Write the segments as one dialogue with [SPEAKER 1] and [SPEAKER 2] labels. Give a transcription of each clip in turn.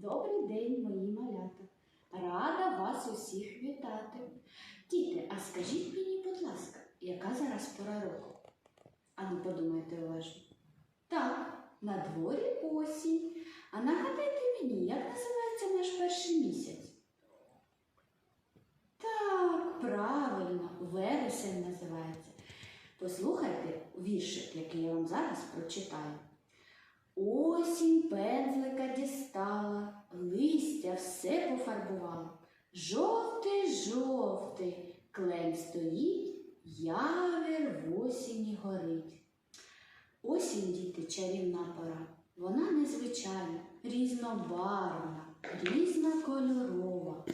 [SPEAKER 1] Добрий день, мої малята. Рада вас усіх вітати. Діти, а скажіть мені, будь ласка, яка зараз пора року? А ну подумайте уважно. Так, на дворі осінь. А нагадайте мені, як називається наш перший місяць? Так, правильно, вересень називається. Послухайте віршик, який я вам зараз прочитаю. Осінь пензлика дістала, листя все пофарбувала. Жовтий, жовтий, клен стоїть, явір в осені горить. Осінь, діти, чарівна пора. Вона незвичайна, різнобарвна, різнокольорова.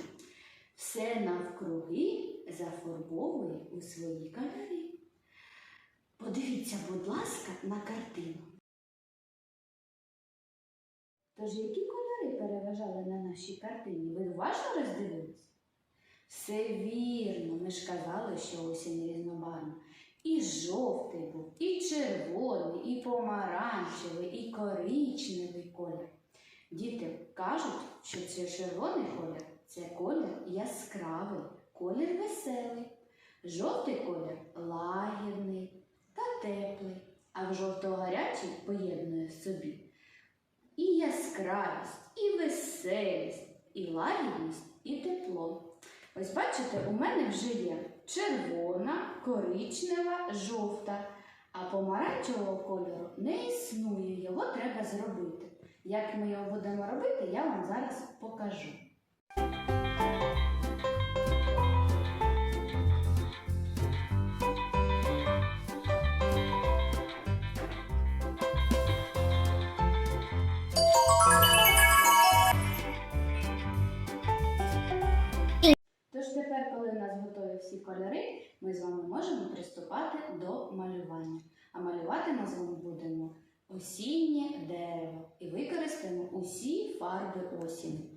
[SPEAKER 1] Все навкруги зафарбовує у свої кольори. Подивіться, будь ласка, на картину. Тож які кольори переважали на нашій картині? Ви уважно роздивились? Все вірно, ми ж казали, що осінь різнобарвна. І жовтий був, і червоний, і помаранчевий, і коричневий колір. Діти кажуть, що це червоний колір це колір яскравий, колір веселий. Жовтий колір лагідний та теплий, а в жовто-гарячий поєднує в собі і яскравість, і веселість, і лагідність, і тепло. Ось бачите, у мене вже є червона, коричнева, жовта, а помаранчевого кольору не існує, його треба зробити. Як ми його будемо робити, я вам зараз покажу. Всі кольори, ми з вами можемо приступати до малювання. А малювати ми з вами будемо осіннє дерево і використаємо усі фарби осені.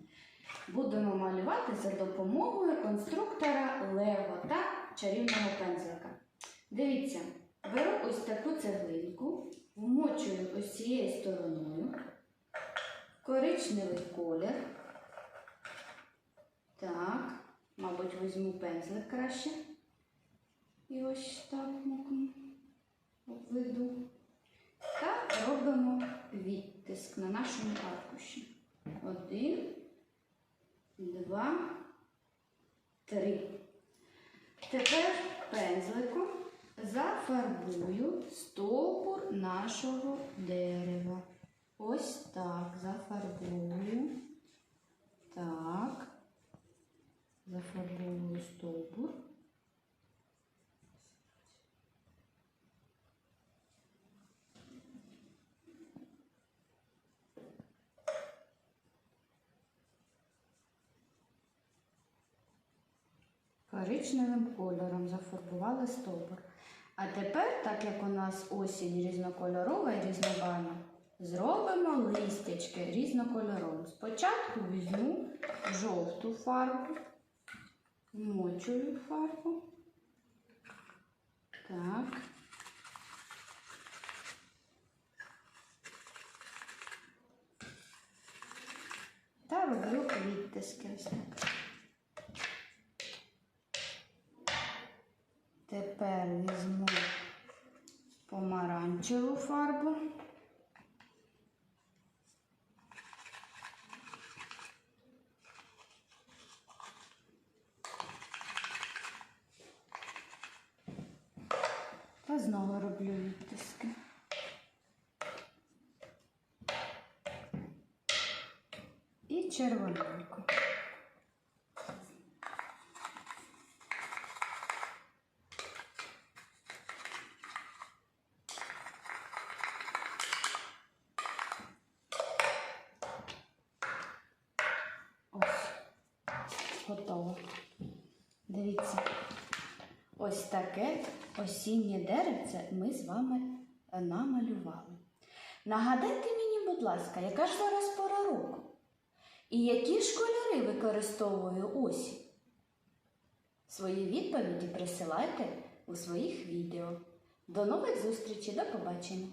[SPEAKER 1] Будемо малювати за допомогою конструктора Лего та чарівного пензлика. Дивіться, беру ось таку цеглинку, вмочую ось цією стороною, коричневий колір. Так. Мабуть, візьму пензлик краще. І ось так обведу. Та робимо відтиск на нашому аркуші. Один, два, три. Тепер пензликом зафарбую стовбур нашого дерева. Ось так зафарбую. Так. Зафарбовую стовбур. Коричневим кольором зафарбували стовбур. А тепер, так як у нас осінь різнокольорова і різнобарвна, зробимо листячки різнокольорові. Спочатку візьму жовту фарбу. Вмочую фарбу. Так. Та роблю відтиски ось так. Тепер візьму помаранчеву фарбу. Та знову роблю відтиски. І червоненьку. Ось, готово. Дивіться. Ось таке осіннє деревце ми з вами е, намалювали. Нагадайте мені, будь ласка, яка ж зараз пора року? І які ж кольори використовує осінь? Свої відповіді присилайте у своїх відео. До нових зустрічей, до побачення!